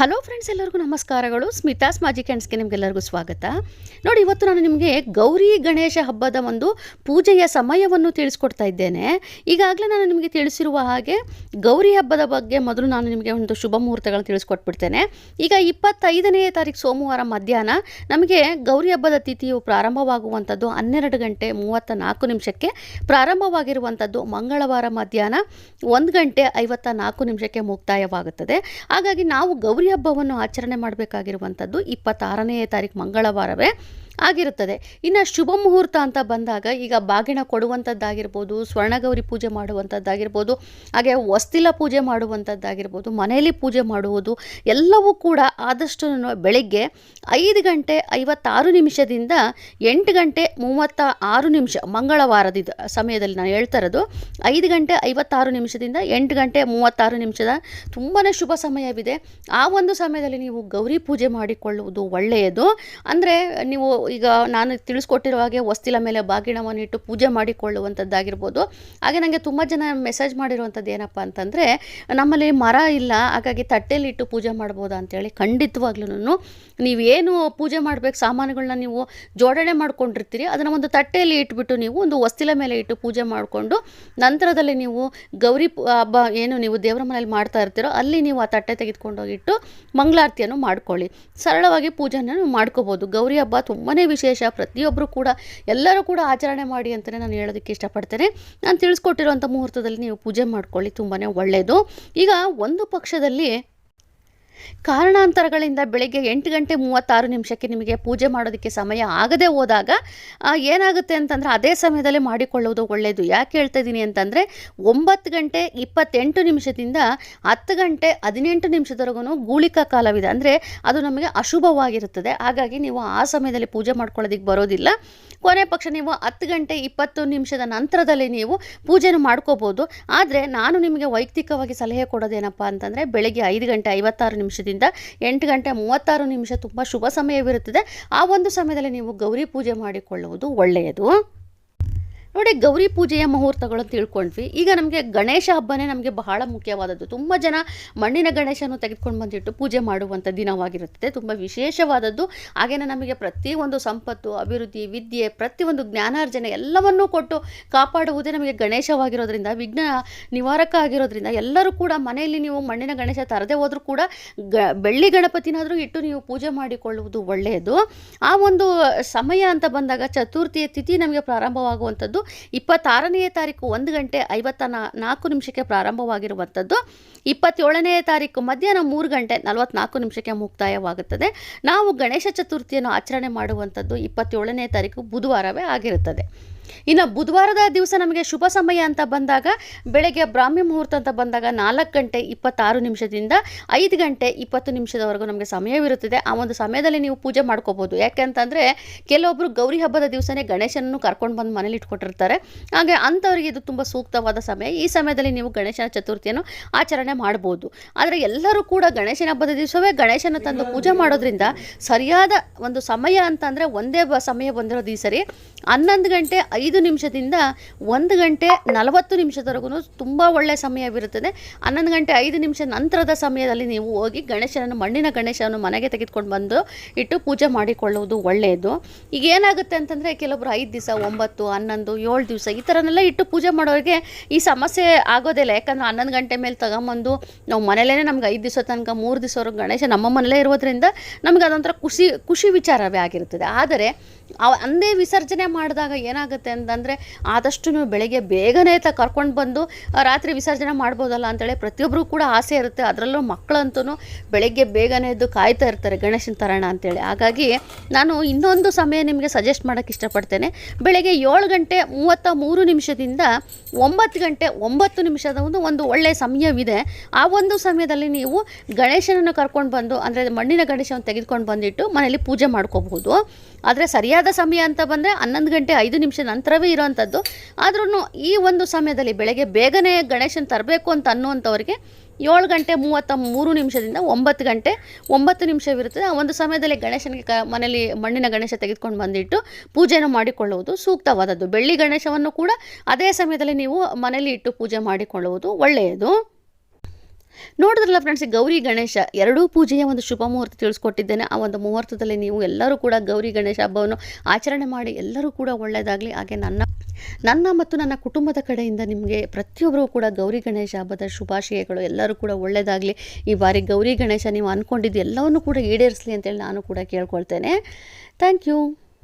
Hello friends, ಎಲ್ಲರಿಗೂ ನಮಸ್ಕಾರಗಳು. ಸ್ಮಿತಾಸ್ ಮಾಜಿ ಕ್ಯಾಂಡ್ಸ್ಗೆ ನಿಮಗೆಲ್ಲರಿಗೂ ಸ್ವಾಗತ. ನೋಡಿ, ಇವತ್ತು ನಾನು ನಿಮಗೆ ಗೌರಿ ಗಣೇಶ ಹಬ್ಬದ ಒಂದು ಪೂಜೆಯ ಸಮಯವನ್ನು ತಿಳಿಸ್ಕೊಡ್ತಾ ಇದ್ದೇನೆ. ಈಗಾಗಲೇ ನಾನು ನಿಮಗೆ ತಿಳಿಸಿರುವ ಹಾಗೆ ಗೌರಿ ಹಬ್ಬದ ಬಗ್ಗೆ ಮೊದಲು ನಾನು ನಿಮಗೆ ಒಂದು ಶುಭ ಮುಹೂರ್ತಗಳನ್ನು ತಿಳಿಸ್ಕೊಟ್ಬಿಡ್ತೇನೆ. ಈಗ ಇಪ್ಪತ್ತೈದನೇ ತಾರೀಕು ಸೋಮವಾರ ಮಧ್ಯಾಹ್ನ ನಮಗೆ ಗೌರಿ ಹಬ್ಬದ ತಿಥಿಯು ಪ್ರಾರಂಭವಾಗುವಂಥದ್ದು ಹನ್ನೆರಡು ಗಂಟೆ ಮೂವತ್ತ ನಾಲ್ಕು ನಿಮಿಷಕ್ಕೆ. ಪ್ರಾರಂಭವಾಗಿರುವಂಥದ್ದು ಮಂಗಳವಾರ ಮಧ್ಯಾಹ್ನ ಒಂದು ಗಂಟೆ ಐವತ್ತ ನಾಲ್ಕು ನಿಮಿಷಕ್ಕೆ ಮುಕ್ತಾಯವಾಗುತ್ತದೆ. ಹಾಗಾಗಿ ನಾವು ಗೌರಿ ಹಬ್ಬವನ್ನು ಆಚರಣೆ ಮಾಡಬೇಕಾಗಿರುವಂಥದ್ದು ಇಪ್ಪತ್ತಾರನೇ ತಾರೀಕು ಮಂಗಳವಾರವೇ ಆಗಿರುತ್ತದೆ. ಇನ್ನು ಶುಭ ಮುಹೂರ್ತ ಅಂತ ಬಂದಾಗ ಈಗ ಬಾಗಿಣ ಕೊಡುವಂಥದ್ದಾಗಿರ್ಬೋದು, ಸ್ವರ್ಣಗೌರಿ ಪೂಜೆ ಮಾಡುವಂಥದ್ದಾಗಿರ್ಬೋದು, ಹಾಗೆ ವಸ್ತಿಲ ಪೂಜೆ ಮಾಡುವಂಥದ್ದಾಗಿರ್ಬೋದು, ಮನೆಯಲ್ಲಿ ಪೂಜೆ ಮಾಡುವುದು ಎಲ್ಲವೂ ಕೂಡ ಆದಷ್ಟು ಬೆಳಗ್ಗೆ ಐದು ಗಂಟೆ ಐವತ್ತಾರು ನಿಮಿಷದಿಂದ ಎಂಟು ಗಂಟೆ ಮೂವತ್ತ ಆರು ನಿಮಿಷ ಮಂಗಳವಾರದ ಸಮಯದಲ್ಲಿ ನಾನು ಹೇಳ್ತಾ ಇರೋದು. ಐದು ಗಂಟೆ ಐವತ್ತಾರು ನಿಮಿಷದಿಂದ ಎಂಟು ಗಂಟೆ ಮೂವತ್ತಾರು ನಿಮಿಷದ ತುಂಬಾ ಶುಭ ಸಮಯವಿದೆ. ಆ ಒಂದು ಸಮಯದಲ್ಲಿ ನೀವು ಗೌರಿ ಪೂಜೆ ಮಾಡಿಕೊಳ್ಳುವುದು ಒಳ್ಳೆಯದು. ಅಂದರೆ ನೀವು ಈಗ ನಾನು ತಿಳಿಸ್ಕೊಟ್ಟಿರೋ ಹಾಗೆ ವಸ್ತಿಲ ಮೇಲೆ ಬಾಗಿಣವನ್ನು ಇಟ್ಟು ಪೂಜೆ ಮಾಡಿಕೊಳ್ಳುವಂಥದ್ದಾಗಿರ್ಬೋದು. ಹಾಗೆ ನನಗೆ ತುಂಬ ಜನ ಮೆಸೇಜ್ ಮಾಡಿರುವಂಥದ್ದು ಏನಪ್ಪ ಅಂತಂದರೆ, ನಮ್ಮಲ್ಲಿ ಮರ ಇಲ್ಲ, ಹಾಗಾಗಿ ತಟ್ಟೆಯಲ್ಲಿ ಇಟ್ಟು ಪೂಜೆ ಮಾಡ್ಬೋದಾ ಅಂತೇಳಿ ಖಂಡಿತವಾಗ್ಲೂ ನೀವೇನು ಪೂಜೆ ಮಾಡಬೇಕು ಸಾಮಾನುಗಳನ್ನ ನೀವು ಜೋಡಣೆ ಮಾಡ್ಕೊಂಡಿರ್ತೀರಿ, ಅದನ್ನು ಒಂದು ತಟ್ಟೆಯಲ್ಲಿ ಇಟ್ಬಿಟ್ಟು ನೀವು ಒಂದು ಹೊಸ್ತಿಲ ಮೇಲೆ ಇಟ್ಟು ಪೂಜೆ ಮಾಡಿಕೊಂಡು ನಂತರದಲ್ಲಿ ನೀವು ಗೌರಿ ಹಬ್ಬ ಏನು ನೀವು ದೇವರ ಮನೇಲಿ ಮಾಡ್ತಾ ಇರ್ತೀರೋ, ಅಲ್ಲಿ ನೀವು ಆ ತಟ್ಟೆ ತೆಗೆದುಕೊಂಡೋಗಿಟ್ಟು ಮಂಗಳಾರತಿಯನ್ನು ಮಾಡ್ಕೊಳ್ಳಿ. ಸರಳವಾಗಿ ಪೂಜೆಯನ್ನು ಮಾಡ್ಕೋಬೋದು. ಗೌರಿ ಹಬ್ಬ ತುಂಬಾ ವಿಶೇಷ. ಪ್ರತಿಯೊಬ್ಬರು ಕೂಡ, ಎಲ್ಲರೂ ಕೂಡ ಆಚರಣೆ ಮಾಡಿ ಅಂತಲೇ ನಾನು ಹೇಳೋದಕ್ಕೆ ಇಷ್ಟಪಡ್ತೇನೆ. ನಾನು ತಿಳಿಸ್ಕೊಟ್ಟಿರುವಂಥ ಮುಹೂರ್ತದಲ್ಲಿ ನೀವು ಪೂಜೆ ಮಾಡ್ಕೊಳ್ಳಿ. ತುಂಬಾ ಒಳ್ಳೆಯದು ಈಗ ಒಂದು ಪಕ್ಷದಲ್ಲಿ ಕಾರಣಾಂತರಗಳಿಂದ ಬೆಳಗ್ಗೆ ಎಂಟು ಗಂಟೆ ಮೂವತ್ತಾರು ನಿಮಿಷಕ್ಕೆ ನಿಮಗೆ ಪೂಜೆ ಮಾಡೋದಕ್ಕೆ ಸಮಯ ಆಗದೆ ಹೋದಾಗ ಏನಾಗುತ್ತೆ ಅಂತಂದರೆ ಅದೇ ಸಮಯದಲ್ಲಿ ಮಾಡಿಕೊಳ್ಳೋದು ಒಳ್ಳೆಯದು ಯಾಕೆ ಹೇಳ್ತಾ ಇದ್ದೀನಿ ಅಂತಂದರೆ ಒಂಬತ್ತು ಗಂಟೆ ಇಪ್ಪತ್ತೆಂಟು ನಿಮಿಷದಿಂದ ಹತ್ತು ಗಂಟೆ ಹದಿನೆಂಟು ನಿಮಿಷದವರೆಗೂ ಗೂಳಿಕಾ ಕಾಲವಿದೆ. ಅಂದರೆ ಅದು ನಮಗೆ ಅಶುಭವಾಗಿರುತ್ತದೆ. ಹಾಗಾಗಿ ನೀವು ಆ ಸಮಯದಲ್ಲಿ ಪೂಜೆ ಮಾಡ್ಕೊಳ್ಳೋದಕ್ಕೆ ಬರೋದಿಲ್ಲ. ಕೊನೆ ಪಕ್ಷ ನೀವು ಹತ್ತು ಗಂಟೆ ಇಪ್ಪತ್ತು ನಿಮಿಷದ ನಂತರದಲ್ಲಿ ನೀವು ಪೂಜೆನ ಮಾಡ್ಕೋಬೋದು. ಆದರೆ ನಾನು ನಿಮಗೆ ವೈಯಕ್ತಿಕವಾಗಿ ಸಲಹೆ ಕೊಡೋದೇನಪ್ಪ ಅಂತಂದರೆ ಬೆಳಗ್ಗೆ ಐದು ಗಂಟೆ ಐವತ್ತಾರು ನಿಮಿಷದಿಂದ ಎಂಟು ಗಂಟೆ ಮೂವತ್ತಾರು ನಿಮಿಷ ತುಂಬ ಶುಭ ಸಮಯವಿರುತ್ತದೆ. ಆ ಒಂದು ಸಮಯದಲ್ಲಿ ನೀವು ಗೌರಿ ಪೂಜೆ ಮಾಡಿಕೊಳ್ಳುವುದು ಒಳ್ಳೆಯದು. ನೋಡಿ ಗೌರಿ ಪೂಜೆಯ ಮುಹೂರ್ತಗಳು ತಿಳ್ಕೊಂಡ್ವಿ. ಈಗ ನಮಗೆ ಗಣೇಶ ಹಬ್ಬನೇ ನಮಗೆ ಬಹಳ ಮುಖ್ಯವಾದದ್ದು. ತುಂಬ ಜನ ಮಣ್ಣಿನ ಗಣೇಶನ ತೆಗೆದುಕೊಂಡು ಬಂದಿಟ್ಟು ಪೂಜೆ ಮಾಡುವಂಥ ದಿನವಾಗಿರುತ್ತದೆ. ತುಂಬ ವಿಶೇಷವಾದದ್ದು. ಹಾಗೆಯೇ ನಮಗೆ ಪ್ರತಿಯೊಂದು ಸಂಪತ್ತು, ಅಭಿವೃದ್ಧಿ, ವಿದ್ಯೆ, ಪ್ರತಿಯೊಂದು ಜ್ಞಾನಾರ್ಜನೆ ಎಲ್ಲವನ್ನೂ ಕೊಟ್ಟು ಕಾಪಾಡುವುದೇ ನಮಗೆ ಗಣೇಶವಾಗಿರೋದ್ರಿಂದ, ವಿಘ್ನ ನಿವಾರಕ ಆಗಿರೋದ್ರಿಂದ ಎಲ್ಲರೂ ಕೂಡ ಮನೆಯಲ್ಲಿ ನೀವು ಮಣ್ಣಿನ ಗಣೇಶ ತರದೇ ಹೋದರೂ ಕೂಡ ಗ, ಬೆಳ್ಳಿ ಗಣಪತಿನಾದರೂ ಇಟ್ಟು ನೀವು ಪೂಜೆ ಮಾಡಿಕೊಳ್ಳುವುದು ಒಳ್ಳೆಯದು. ಆ ಒಂದು ಸಮಯ ಅಂತ ಬಂದಾಗ ಚತುರ್ಥಿಯ ತಿಥಿ ನಮಗೆ ಪ್ರಾರಂಭವಾಗುವಂಥದ್ದು. ಇಪ್ಪತ್ತಾರನೆಯ ತಾರೀಕು ಒಂದು ಗಂಟೆ ಐವತ್ತ ನಾಲ್ಕು ನಿಮಿಷಕ್ಕೆ ಪ್ರಾರಂಭವಾಗಿರುವಂಥದ್ದು. ಇಪ್ಪತ್ತೇಳನೆಯ ತಾರೀಕು ಮಧ್ಯಾಹ್ನ ಮೂರು ಗಂಟೆ ನಲವತ್ನಾಲ್ಕು ನಿಮಿಷಕ್ಕೆ ಮುಕ್ತಾಯವಾಗುತ್ತದೆ. ನಾವು ಗಣೇಶ ಚತುರ್ಥಿಯನ್ನು ಆಚರಣೆ ಮಾಡುವಂಥದ್ದು ಇಪ್ಪತ್ತೇಳನೇ ತಾರೀಕು ಬುಧವಾರವೇ ಆಗಿರುತ್ತದೆ. ಇನ್ನು ಬುಧವಾರದ ದಿವಸ ನಮಗೆ ಶುಭ ಸಮಯ ಅಂತ ಬಂದಾಗ ಬೆಳಗ್ಗೆ ಬ್ರಾಹ್ಮಿ ಮುಹೂರ್ತ ಅಂತ ಬಂದಾಗ ನಾಲ್ಕು ಗಂಟೆ ಇಪ್ಪತ್ತಾರು ನಿಮಿಷದಿಂದ ಐದು ಗಂಟೆ ಇಪ್ಪತ್ತು ನಿಮಿಷದವರೆಗೂ ನಮಗೆ ಸಮಯವಿರುತ್ತದೆ. ಆ ಒಂದು ಸಮಯದಲ್ಲಿ ನೀವು ಪೂಜೆ ಮಾಡ್ಕೋಬೋದು. ಯಾಕೆಂತಂದರೆ ಕೆಲವೊಬ್ಬರು ಗೌರಿ ಹಬ್ಬದ ದಿವಸನೇ ಗಣೇಶನನ್ನು ಕರ್ಕೊಂಡು ಬಂದು ಮನೇಲಿ ಇಟ್ಕೊಟ್ಟಿರ್ತಾರೆ. ಹಾಗೆ ಅಂಥವ್ರಿಗೆ ಇದು ತುಂಬ ಸೂಕ್ತವಾದ ಸಮಯ. ಈ ಸಮಯದಲ್ಲಿ ನೀವು ಗಣೇಶನ ಚತುರ್ಥಿಯನ್ನು ಆಚರಣೆ ಮಾಡ್ಬೋದು. ಆದರೆ ಎಲ್ಲರೂ ಕೂಡ ಗಣೇಶನ ಹಬ್ಬದ ದಿವಸವೇ ಗಣೇಶನ ತಂದು ಪೂಜೆ ಮಾಡೋದ್ರಿಂದ ಸರಿಯಾದ ಒಂದು ಸಮಯ ಅಂತಂದರೆ ಒಂದೇ ಸಮಯ ಬಂದಿರೋದು ಈ ಸರಿ. ಹನ್ನೊಂದು ಗಂಟೆ ಐದು ನಿಮಿಷದಿಂದ ಒಂದು ಗಂಟೆ ನಲವತ್ತು ನಿಮಿಷದವರೆಗೂ ತುಂಬ ಒಳ್ಳೆಯ ಸಮಯವಿರುತ್ತದೆ ಹನ್ನೊಂದು ಗಂಟೆ ಐದು ನಿಮಿಷ ನಂತರದ ಸಮಯದಲ್ಲಿ ನೀವು ಹೋಗಿ ಗಣೇಶನನ್ನು, ಮಣ್ಣಿನ ಗಣೇಶನನ್ನು ಮನೆಗೆ ತೆಗೆದುಕೊಂಡು ಬಂದು ಇಟ್ಟು ಪೂಜೆ ಮಾಡಿಕೊಳ್ಳುವುದು ಒಳ್ಳೆಯದು. ಈಗ ಏನಾಗುತ್ತೆ ಅಂತಂದರೆ ಕೆಲವೊಬ್ಬರು ಐದು ದಿವಸ, ಒಂಬತ್ತು, ಹನ್ನೊಂದು, ಏಳು ದಿವಸ ಈ ಥರನೆಲ್ಲ ಇಟ್ಟು ಪೂಜೆ ಮಾಡೋರಿಗೆ ಈ ಸಮಸ್ಯೆ ಆಗೋದಿಲ್ಲ ಯಾಕಂದರೆ ಹನ್ನೊಂದು ಗಂಟೆ ಮೇಲೆ ತಗೊಂಬಂದು ನಾವು ಮನೆಯಲ್ಲೇ ನಮ್ಗೆ ಐದು ದಿವಸ ತನಕ, ಮೂರು ದಿವಸವರೆಗೂ ಗಣೇಶ ನಮ್ಮ ಮನೆಯಲ್ಲೇ ಇರೋದ್ರಿಂದ ನಮಗೆ ಅದೊಂಥರ ಖುಷಿ ಖುಷಿ ವಿಚಾರವೇ ಆಗಿರುತ್ತದೆ. ಆದರೆ ಅಂದೇ ವಿಸರ್ಜನೆ ಮಾಡಿದಾಗ ಏನಾಗುತ್ತೆ ಅಂತಂದರೆ ಆದಷ್ಟು ನೀವು ಬೆಳಗ್ಗೆ ಬೇಗನೆ ತ ಕರ್ಕೊಂಡು ಬಂದು ರಾತ್ರಿ ವಿಸರ್ಜನೆ ಮಾಡ್ಬೋದಲ್ಲ ಅಂತೇಳಿ ಪ್ರತಿಯೊಬ್ಬರು ಕೂಡ ಆಸೆ ಇರುತ್ತೆ. ಅದರಲ್ಲೂ ಮಕ್ಕಳಂತೂ ಬೆಳಗ್ಗೆ ಬೇಗನೆ ಎದ್ದು ಕಾಯ್ತಾ ಇರ್ತಾರೆ ಗಣೇಶನ ತರೋಣ ಅಂತೇಳಿ. ಹಾಗಾಗಿ ನಾನು ಇನ್ನೊಂದು ಸಮಯ ನಿಮಗೆ ಸಜೆಸ್ಟ್ ಮಾಡೋಕ್ಕೆ ಇಷ್ಟಪಡ್ತೇನೆ. ಬೆಳಗ್ಗೆ ಏಳು ಗಂಟೆ ಮೂವತ್ತ ಮೂರು ನಿಮಿಷದಿಂದ ಒಂಬತ್ತು ಗಂಟೆ ಒಂಬತ್ತು ನಿಮಿಷದ ಒಂದು ಒಂದು ಒಳ್ಳೆಯ ಸಮಯವಿದೆ. ಆ ಒಂದು ಸಮಯದಲ್ಲಿ ನೀವು ಗಣೇಶನನ್ನು ಕರ್ಕೊಂಡು ಬಂದು, ಅಂದರೆ ಮಣ್ಣಿನ ಗಣೇಶವನ್ನು ತೆಗೆದುಕೊಂಡು ಬಂದಿಟ್ಟು ಮನೆಯಲ್ಲಿ ಪೂಜೆ ಮಾಡ್ಕೋಬಹುದು. ಆದರೆ ಸರಿಯಾದ ಸಮಯ ಅಂತ ಬಂದರೆ ಹನ್ನೊಂದು ಗಂಟೆ ಐದು ನಿಮಿಷ ನಂತರವೇ ಇರೋವಂಥದ್ದು ಆದ್ರೂ ಈ ಒಂದು ಸಮಯದಲ್ಲಿ ಬೆಳಗ್ಗೆ ಬೇಗನೆ ಗಣೇಶನ ತರಬೇಕು ಅಂತ ಅನ್ನುವಂಥವ್ರಿಗೆ ಏಳು ಗಂಟೆ ಮೂವತ್ತ ಮೂರು ನಿಮಿಷದಿಂದ ಒಂಬತ್ತು ಗಂಟೆ ಒಂಬತ್ತು ನಿಮಿಷವಿರುತ್ತದೆ ಆ ಒಂದು ಸಮಯದಲ್ಲಿ ಗಣೇಶನಿಗೆ ಕ ಮನೆಯಲ್ಲಿ ಮಣ್ಣಿನ ಗಣೇಶ ತೆಗೆದುಕೊಂಡು ಬಂದಿಟ್ಟು ಪೂಜೆಯನ್ನು ಮಾಡಿಕೊಳ್ಳುವುದು ಸೂಕ್ತವಾದದ್ದು. ಬೆಳ್ಳಿ ಗಣೇಶವನ್ನು ಕೂಡ ಅದೇ ಸಮಯದಲ್ಲಿ ನೀವು ಮನೆಯಲ್ಲಿ ಇಟ್ಟು ಪೂಜೆ ಮಾಡಿಕೊಳ್ಳುವುದು ಒಳ್ಳೆಯದು. ನೋಡಿದ್ರಲ್ಲ ಫ್ರೆಂಡ್ಸ್ ಗೌರಿ ಗಣೇಶ ಎರಡೂ ಪೂಜೆಯ ಒಂದು ಶುಭ ಮುಹೂರ್ತ ತಿಳಿಸ್ಕೊಟ್ಟಿದ್ದೇನೆ. ಆ ಒಂದು ಮುಹೂರ್ತದಲ್ಲಿ ನೀವು ಎಲ್ಲರೂ ಕೂಡ ಗೌರಿ ಗಣೇಶ ಹಬ್ಬವನ್ನು ಆಚರಣೆ ಮಾಡಿ ಎಲ್ಲರೂ ಕೂಡ ಒಳ್ಳೆಯದಾಗಲಿ ಹಾಗೆ ನನ್ನ ನನ್ನ ಮತ್ತು ನನ್ನ ಕುಟುಂಬದ ಕಡೆಯಿಂದ ನಿಮಗೆ ಪ್ರತಿಯೊಬ್ಬರೂ ಕೂಡ ಗೌರಿ ಗಣೇಶ ಹಬ್ಬದ ಶುಭಾಶಯಗಳು ಎಲ್ಲರೂ ಕೂಡ ಒಳ್ಳೆಯದಾಗಲಿ ಈ ಬಾರಿ ಗೌರಿ ಗಣೇಶ ನೀವು ಅಂದ್ಕೊಂಡಿದ್ದು ಎಲ್ಲವನ್ನು ಕೂಡ ಈಡೇರಿಸಲಿ ಅಂತೇಳಿ ನಾನು ಕೂಡ ಕೇಳ್ಕೊಳ್ತೇನೆ. Thank you